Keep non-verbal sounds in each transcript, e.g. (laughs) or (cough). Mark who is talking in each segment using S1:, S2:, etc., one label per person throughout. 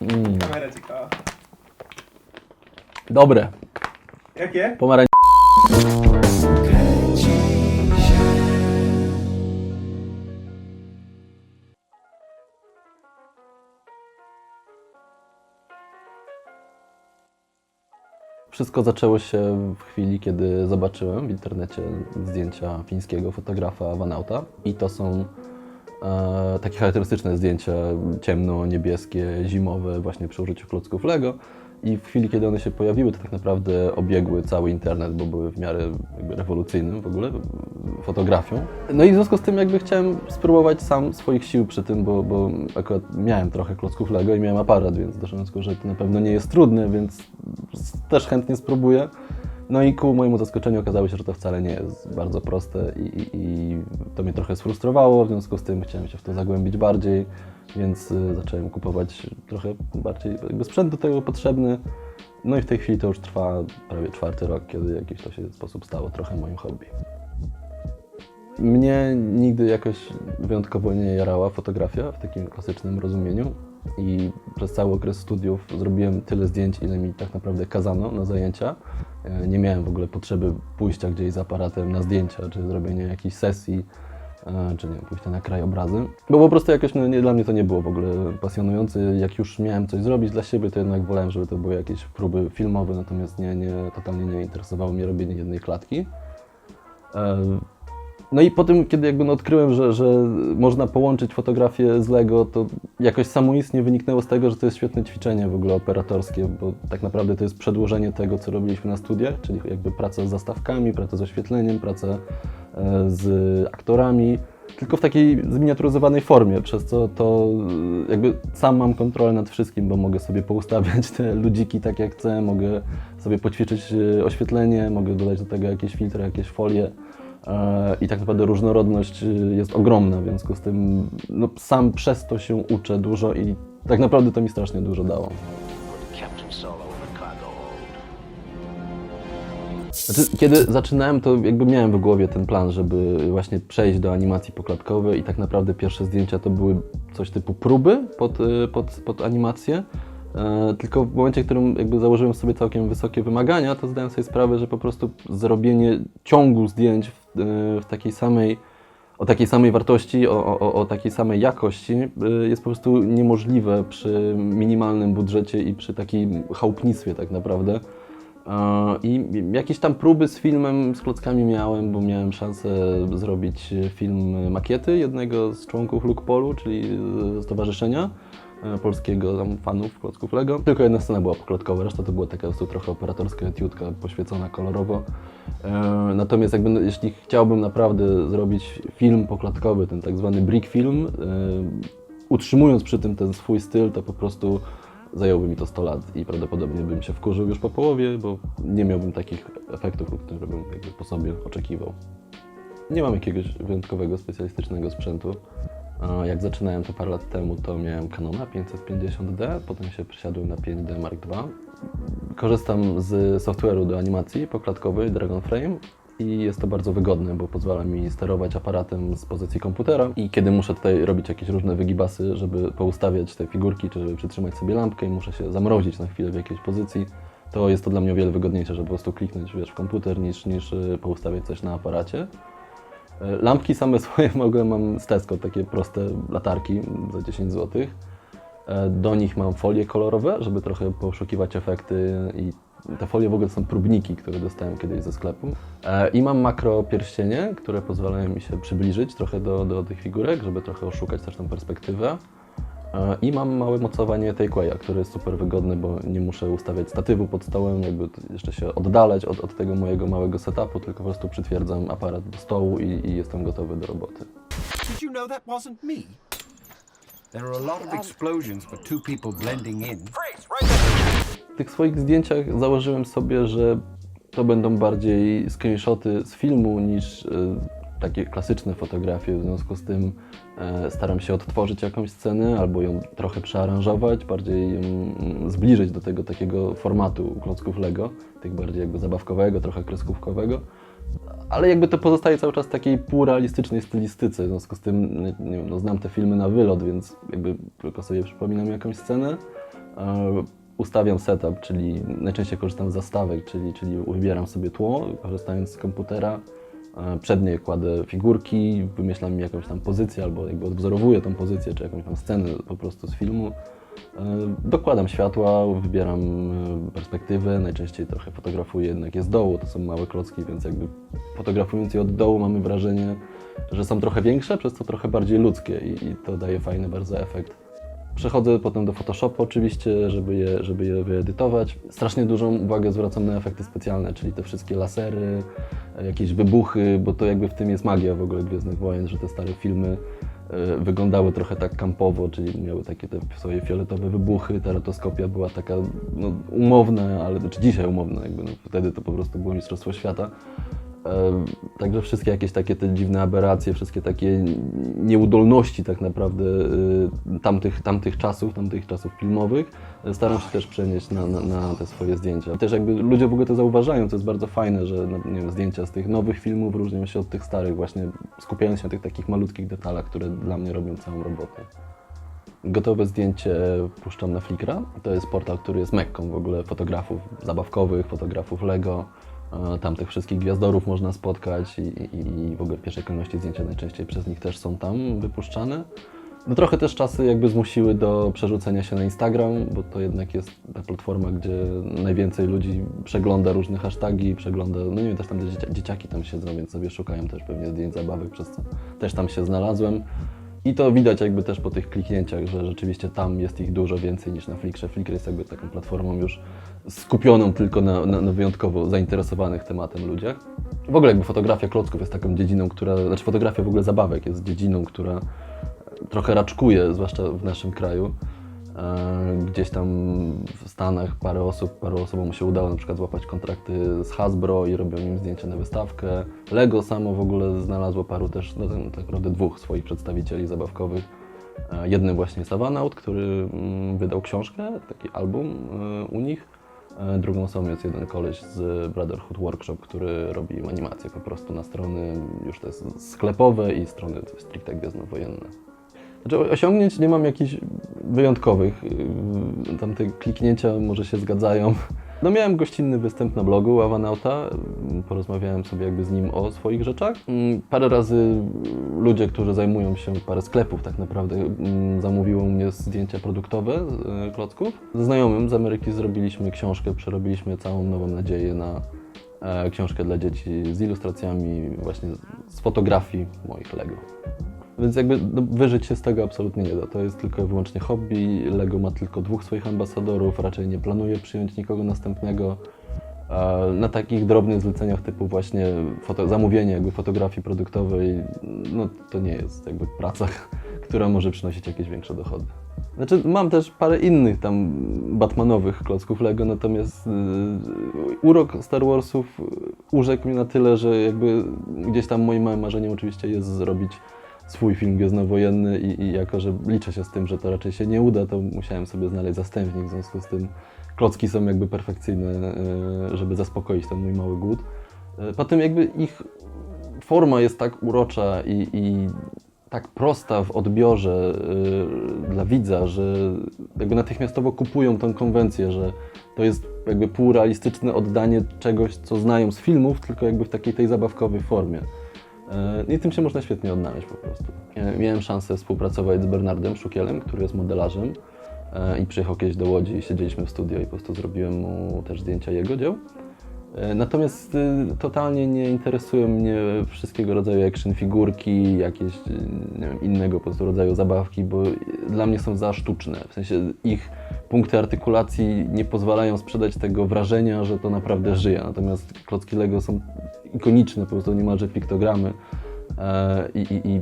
S1: Mm,
S2: Kamera ciekawa.
S1: dobre.
S2: Jakie?
S1: Pomarań... Wszystko zaczęło się w chwili, kiedy zobaczyłem w internecie zdjęcia fińskiego fotografa Vanauta. I to są e, takie charakterystyczne zdjęcia ciemno-niebieskie, zimowe, właśnie przy użyciu klocków Lego. I w chwili, kiedy one się pojawiły, to tak naprawdę obiegły cały internet, bo były w miarę rewolucyjnym w ogóle fotografią. No i w związku z tym jakby chciałem spróbować sam swoich sił przy tym, bo, bo akurat miałem trochę klocków Lego i miałem aparat, więc doszedłem do że to na pewno nie jest trudne, więc też chętnie spróbuję. No i ku mojemu zaskoczeniu okazało się, że to wcale nie jest bardzo proste i, i, i to mnie trochę sfrustrowało, w związku z tym chciałem się w to zagłębić bardziej, więc y, zacząłem kupować trochę bardziej sprzęt do tego potrzebny. No i w tej chwili to już trwa prawie czwarty rok, kiedy jakiś to się sposób stało trochę moim hobby. Mnie nigdy jakoś wyjątkowo nie jarała fotografia w takim klasycznym rozumieniu i przez cały okres studiów zrobiłem tyle zdjęć, ile mi tak naprawdę kazano na zajęcia. E, Nie miałem w ogóle potrzeby pójścia gdzieś z aparatem na zdjęcia, czy zrobienia jakiejś sesji, e, czy nie wiem, pójścia na krajobrazy. Bo po prostu jakoś no, nie, dla mnie to nie było w ogóle pasjonujące. Jak już miałem coś zrobić dla siebie, to jednak wolałem, żeby to były jakieś próby filmowe, natomiast nie, nie, totalnie nie interesowało mnie robienie jednej klatki. No i po tym, kiedy jakby no odkryłem, że, że można połączyć fotografię z Lego, to jakoś samoistnie wyniknęło z tego, że to jest świetne ćwiczenie w ogóle operatorskie, bo tak naprawdę to jest przedłożenie tego, co robiliśmy na studiach, czyli jakby praca z zastawkami, praca z oświetleniem, praca e, z aktorami, tylko w takiej zminiaturyzowanej formie, przez co to e, jakby sam mam kontrolę nad wszystkim, bo mogę sobie poustawiać te ludziki tak jak chcę, mogę sobie poćwiczyć e, oświetlenie, mogę dodać do tego jakieś filtry, jakieś folie. E, I tak naprawdę różnorodność y, jest ogromna, w związku z tym no, sam przez to się uczę dużo i tak naprawdę to mi strasznie dużo dało. Znaczy, kiedy zaczynałem, to jakby miałem w głowie ten plan, żeby właśnie przejść do animacji poklatkowej i tak naprawdę pierwsze zdjęcia to były coś typu próby pod, y, pod, pod animację. E, Tylko w momencie, w którym jakby założyłem sobie całkiem wysokie wymagania, to zdałem sobie sprawę, że po prostu zrobienie ciągu zdjęć y, w takiej samej, o takiej samej wartości, o, o, o takiej samej jakości y, jest po prostu niemożliwe przy minimalnym budżecie i przy takim chałupnictwie tak naprawdę. I jakieś tam próby z filmem, z klockami miałem, bo miałem szansę zrobić film makiety jednego z członków Lukpolu, czyli e, Stowarzyszenia Polskiego tam fanów klocków Lego. Tylko jedna scena była poklotkowa, reszta to była taka po trochę operatorska etiudka, poświecona kolorowo. E, Natomiast jakby, no, jeśli chciałbym naprawdę zrobić film poklatkowy, ten tak zwany brick film, e, utrzymując przy tym ten swój styl, to po prostu zajęłoby mi to 100 lat i prawdopodobnie bym się wkurzył już po połowie, bo nie miałbym takich efektów, które bym jakby po sobie oczekiwał. Nie mam jakiegoś wyjątkowego, specjalistycznego sprzętu. Jak zaczynałem to parę lat temu, to miałem Canona 550D, potem się przesiadłem na 5D Mark II. Korzystam z software'u do animacji poklatkowej Dragon Frame i jest to bardzo wygodne, bo pozwala mi sterować aparatem z pozycji komputera i kiedy muszę tutaj robić jakieś różne wygibasy, żeby poustawiać te figurki, czy żeby przytrzymać sobie lampkę i muszę się zamrozić na chwilę w jakiejś pozycji, to jest to dla mnie o wiele wygodniejsze, żeby po prostu kliknąć wiesz, w komputer niż, niż y, poustawiać coś na aparacie. E, Lampki same (laughs) swoje mogłem, mam z Tesco, takie proste latarki za 10 zł. Do nich mam folie kolorowe, żeby trochę poszukiwać efekty i te folie w ogóle są próbniki, które dostałem kiedyś ze sklepu. E, I mam makro pierścienie, które pozwalają mi się przybliżyć trochę do, do tych figurek, żeby trochę oszukać też tę perspektywę. I mam małe mocowanie takeawaya, które jest super wygodne, bo nie muszę ustawiać statywu pod stołem, jakby jeszcze się oddalać od, od tego mojego małego setupu, tylko po prostu przytwierdzam aparat do stołu i, i jestem gotowy do roboty.
S3: Did you know that wasn't me? There are a lot of explosions, but two people blending in.
S1: W tych swoich zdjęciach założyłem sobie, że to będą bardziej screenshoty z filmu niż e, takie klasyczne fotografie. W związku z tym e, staram się odtworzyć jakąś scenę albo ją trochę przearanżować, bardziej ją mm, zbliżyć do tego takiego formatu klocków Lego, tych bardziej jakby zabawkowego, trochę kreskówkowego. Ale jakby to pozostaje cały czas w takiej półrealistycznej stylistyce, w związku z tym nie wiem, no, znam te filmy na wylot, więc jakby tylko sobie przypominam jakąś scenę. E, Ustawiam setup, czyli najczęściej korzystam z zastawek, czyli, czyli wybieram sobie tło, korzystając z komputera. Przed nie kładę figurki, wymyślam jakąś tam pozycję albo jakby odwzorowuję tą pozycję, czy jakąś tam scenę po prostu z filmu. E, Dokładam światła, wybieram e, perspektywę, najczęściej trochę fotografuję jednak je dołu, to są małe klocki, więc jakby fotografując je od dołu mamy wrażenie, że są trochę większe, przez co trochę bardziej ludzkie i, i to daje fajny bardzo efekt. Przechodzę potem do Photoshopa oczywiście, żeby je, żeby je wyedytować. Strasznie dużą uwagę zwracam na efekty specjalne, czyli te wszystkie lasery, jakieś wybuchy, bo to jakby w tym jest magia w ogóle Gwiezdnych Wojen, że te stare filmy e, wyglądały trochę tak kampowo, czyli miały takie te swoje fioletowe wybuchy, ta rotoskopia była taka no, umowna, ale czy dzisiaj umowna, jakby no, wtedy to po prostu było Mistrzostwo Świata. Także wszystkie jakieś takie te dziwne aberracje, wszystkie takie nieudolności tak naprawdę y, tamtych, tamtych czasów, tamtych czasów filmowych staram się też przenieść na, na, na te swoje zdjęcia. Też jakby ludzie w ogóle to zauważają, to jest bardzo fajne, że no, wiem, zdjęcia z tych nowych filmów różnią się od tych starych, właśnie skupiając się na tych takich malutkich detalach, które dla mnie robią całą robotę. Gotowe zdjęcie puszczam na Flickra. To jest portal, który jest mekką w ogóle fotografów zabawkowych, fotografów Lego. E, Tam tych wszystkich gwiazdorów można spotkać i, i, w ogóle w pierwszej kolejności zdjęcia najczęściej przez nich też są tam wypuszczane. No trochę też czasy jakby zmusiły do przerzucenia się na Instagram, bo to jednak jest ta platforma, gdzie najwięcej ludzi przegląda różne hasztagi, przegląda, no nie wiem, też tam te dziecia, dzieciaki tam siedzą, więc sobie szukają też pewnie zdjęć zabawek, przez co też tam się znalazłem. I to widać jakby też po tych kliknięciach, że rzeczywiście tam jest ich dużo więcej niż na Flickrze. Flickr jest jakby taką platformą już skupioną tylko na, na, na wyjątkowo zainteresowanych tematem ludziach. W ogóle jakby fotografia klocków jest taką dziedziną, która, znaczy fotografia w ogóle zabawek jest dziedziną, która trochę raczkuje, zwłaszcza w naszym kraju. E, Gdzieś tam w Stanach parę osób, paru osobom się udało na przykład złapać kontrakty z Hasbro i robią im zdjęcia na wystawkę. Lego samo w ogóle znalazło paru też, no, tak naprawdę dwóch swoich przedstawicieli zabawkowych. E, Jednym właśnie Savanaut, który mm, wydał książkę, taki album e, u nich. Drugą osobą jest jeden koleś z Brotherhood Workshop, który robi animacje po prostu na strony już te sklepowe i strony stricte gwiezdnowojenne. Znaczy osiągnięć nie mam jakichś wyjątkowych. Yy, Tam te kliknięcia może się zgadzają. No miałem gościnny występ na blogu Awanauta, Yy, porozmawiałem sobie jakby z nim o swoich rzeczach. Yy, Parę razy ludzie, którzy zajmują się, parę sklepów tak naprawdę, yy, zamówiło mnie zdjęcia produktowe yy, klocków. Ze znajomym z Ameryki zrobiliśmy książkę, przerobiliśmy całą nową nadzieję na e, książkę dla dzieci z ilustracjami właśnie z fotografii moich Lego. Więc jakby no, wyżyć się z tego absolutnie nie da. To jest tylko i wyłącznie hobby. Lego ma tylko dwóch swoich ambasadorów, raczej nie planuje przyjąć nikogo następnego. Na takich drobnych zleceniach typu właśnie zamówienie jakby fotografii produktowej, no to nie jest jakby praca, (laughs) która może przynosić jakieś większe dochody. Znaczy mam też parę innych tam Batmanowych klocków Lego, natomiast yy, urok Star Warsów urzekł mnie na tyle, że jakby gdzieś tam moim małym marzeniem oczywiście jest zrobić swój film gwiezdnowojenny i, i jako, że liczę się z tym, że to raczej się nie uda, to musiałem sobie znaleźć zastępnik, w związku z tym klocki są jakby perfekcyjne, yy, żeby zaspokoić ten mój mały głód. Yy, Potem jakby ich forma jest tak urocza i, i tak prosta w odbiorze yy, dla widza, że jakby natychmiastowo kupują tą konwencję, że to jest jakby półrealistyczne oddanie czegoś, co znają z filmów, tylko jakby w takiej tej zabawkowej formie. Yy, I tym się można świetnie odnaleźć po prostu. Yy, Miałem szansę współpracować z Bernardem Szukielem, który jest modelarzem yy, i przyjechał kiedyś do Łodzi i siedzieliśmy w studio i po prostu zrobiłem mu też zdjęcia jego dzieł. E, Natomiast totalnie nie interesują mnie wszystkiego rodzaju action figurki, jakieś wiem, innego po prostu rodzaju zabawki, bo dla mnie są za sztuczne. W sensie ich punkty artykulacji nie pozwalają sprzedać tego wrażenia, że to naprawdę żyje. Natomiast klocki Lego są ikoniczne, po prostu niemalże piktogramy. E, I, i, I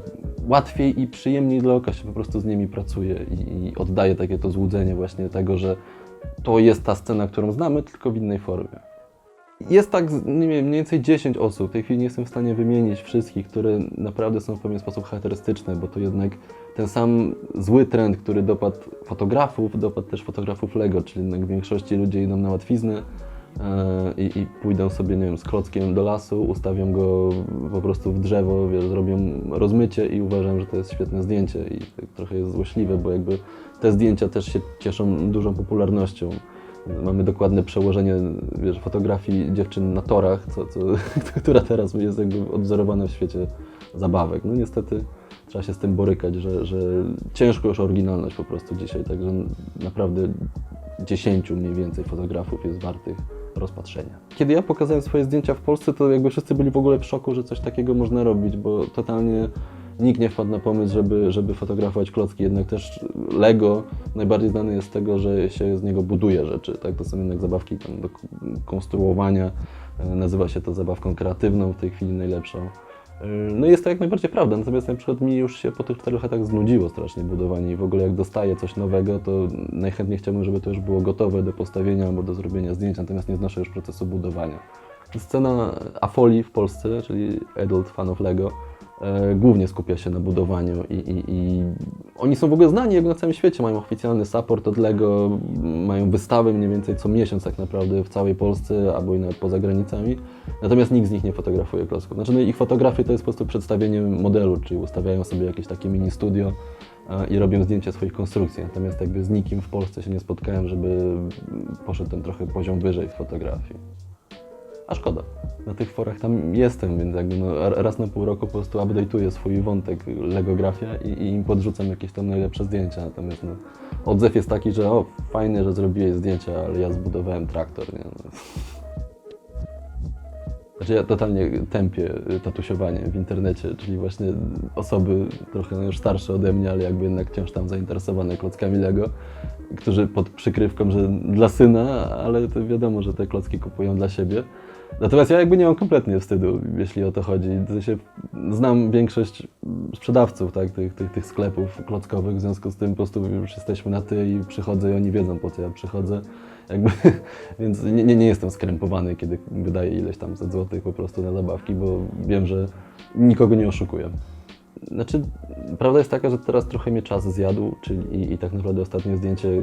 S1: łatwiej i przyjemniej dla oka się po prostu z nimi pracuje i, i oddaje takie to złudzenie właśnie tego, że to jest ta scena, którą znamy, tylko w innej formie. Jest tak, nie wiem, mniej więcej 10 osób, w tej chwili nie jestem w stanie wymienić wszystkich, które naprawdę są w pewien sposób charakterystyczne, bo to jednak ten sam zły trend, który dopadł fotografów, dopadł też fotografów Lego, czyli jednak w większości ludzie idą na łatwiznę, i, i pójdę sobie, nie wiem, z klockiem do lasu, ustawiam go po prostu w drzewo, wiesz, zrobią rozmycie i uważam, że to jest świetne zdjęcie i tak trochę jest złośliwe, bo jakby te zdjęcia też się cieszą dużą popularnością. Mamy dokładne przełożenie wiesz, fotografii dziewczyn na torach, co, co, (laughs) która teraz jest jakby odwzorowana w świecie zabawek. No niestety trzeba się z tym borykać, że, że ciężko już oryginalność po prostu dzisiaj, także naprawdę 10 mniej więcej fotografów jest wartych rozpatrzenia. Kiedy ja pokazałem swoje zdjęcia w Polsce, to jakby wszyscy byli w ogóle w szoku, że coś takiego można robić, bo totalnie nikt nie wpadł na pomysł, żeby, żeby fotografować klocki. Jednak też Lego najbardziej znany jest z tego, że się z niego buduje rzeczy. Tak? To są jednak zabawki do konstruowania. E, Nazywa się to zabawką kreatywną, w tej chwili najlepszą. No jest to jak najbardziej prawda, natomiast na przykład mi już się po tych czterech latach znudziło strasznie budowanie i w ogóle jak dostaję coś nowego, to najchętniej chciałbym, żeby to już było gotowe do postawienia albo do zrobienia zdjęć, natomiast nie znoszę już procesu budowania. Scena Afoli w Polsce, czyli Adult Fan of Lego, głównie skupia się na budowaniu i, i, i oni są w ogóle znani jakby na całym świecie, mają oficjalny support od Lego, mają wystawy mniej więcej co miesiąc tak naprawdę w całej Polsce albo i nawet poza granicami, natomiast nikt z nich nie fotografuje klocków. Znaczy no, ich fotografie to jest po prostu przedstawienie modelu, czyli ustawiają sobie jakieś takie mini studio e, i robią zdjęcia swoich konstrukcji, natomiast jakby z nikim w Polsce się nie spotkałem, żeby poszedł ten trochę poziom wyżej w fotografii. A szkoda. Na tych forach tam jestem, więc jakby no, raz na pół roku po prostu update'uję swój wątek Legografia i, i im podrzucam jakieś tam najlepsze zdjęcia. Natomiast no, odzew jest taki, że o, fajnie, że zrobiłeś zdjęcia, ale ja zbudowałem traktor. Nie? No. Znaczy ja totalnie tępię tatusiowanie w internecie, czyli właśnie osoby trochę no, już starsze ode mnie, ale jakby jednak wciąż tam zainteresowane klockami Lego, którzy pod przykrywką, że dla syna, ale to wiadomo, że te klocki kupują dla siebie. Natomiast ja jakby nie mam kompletnie wstydu, jeśli o to chodzi. Znam większość sprzedawców tak, tych, tych, tych sklepów klockowych, w związku z tym po prostu już jesteśmy na ty i przychodzę i oni wiedzą po co ja przychodzę. Jakby, (laughs) więc nie, nie, nie jestem skrępowany, kiedy wydaję ileś tam set złotych po prostu na zabawki, bo wiem, że nikogo nie oszukuję. Znaczy, prawda jest taka, że teraz trochę mnie czas zjadł, czyli i, i tak naprawdę ostatnie zdjęcie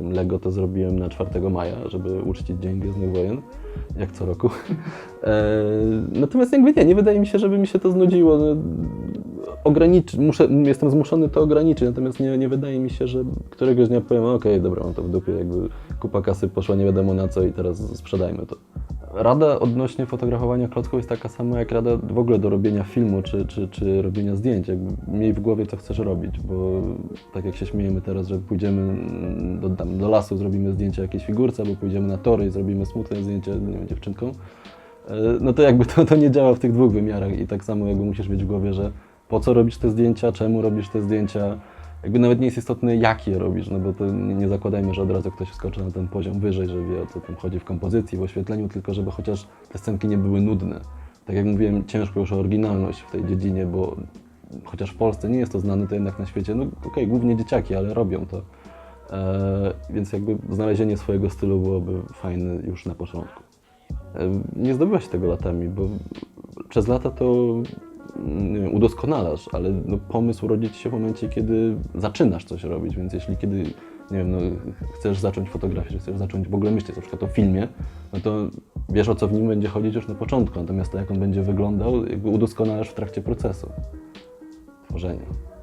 S1: Lego to zrobiłem na 4 maja, żeby uczcić Dzień Gwiezdnych Wojen, jak co roku. (laughs) E, natomiast jakby nie, nie wydaje mi się, żeby mi się to znudziło. No, ograniczy, muszę, jestem zmuszony to ograniczyć, natomiast nie, nie wydaje mi się, że któregoś dnia powiem, okej, dobra, mam to w dupie, jakby kupa kasy poszła nie wiadomo na co i teraz sprzedajmy to. Rada odnośnie fotografowania klocków jest taka sama jak rada w ogóle do robienia filmu czy, czy, czy robienia zdjęć. Jakby miej w głowie, co chcesz robić, bo tak jak się śmiejemy teraz, że pójdziemy do, tam, do lasu, zrobimy zdjęcie jakiejś figurce, albo pójdziemy na tory i zrobimy smutne zdjęcie wiem, dziewczynką, e, no to jakby to, to nie działa w tych dwóch wymiarach i tak samo jakby musisz mieć w głowie, że po co robisz te zdjęcia, czemu robisz te zdjęcia, jakby nawet nie jest istotne, jak je robisz, no bo to nie, nie zakładajmy, że od razu ktoś wskoczy na ten poziom wyżej, że wie o co tam chodzi w kompozycji, w oświetleniu, tylko żeby chociaż te scenki nie były nudne. Tak jak mówiłem, ciężko już o oryginalność w tej dziedzinie, bo chociaż w Polsce nie jest to znane, to jednak na świecie, no okej, głównie dzieciaki, ale robią to. E, więc jakby znalezienie swojego stylu byłoby fajne już na początku. E, Nie zdobywa się tego latami, bo przez lata to udoskonalasz, ale no, pomysł rodzi ci się w momencie, kiedy zaczynasz coś robić, więc jeśli kiedy, nie wiem, no, chcesz zacząć fotografię, czy chcesz zacząć w ogóle myśleć na przykład o filmie, no to wiesz o co w nim będzie chodzić już na początku, natomiast to jak on będzie wyglądał, jakby udoskonalasz w trakcie procesu tworzenia.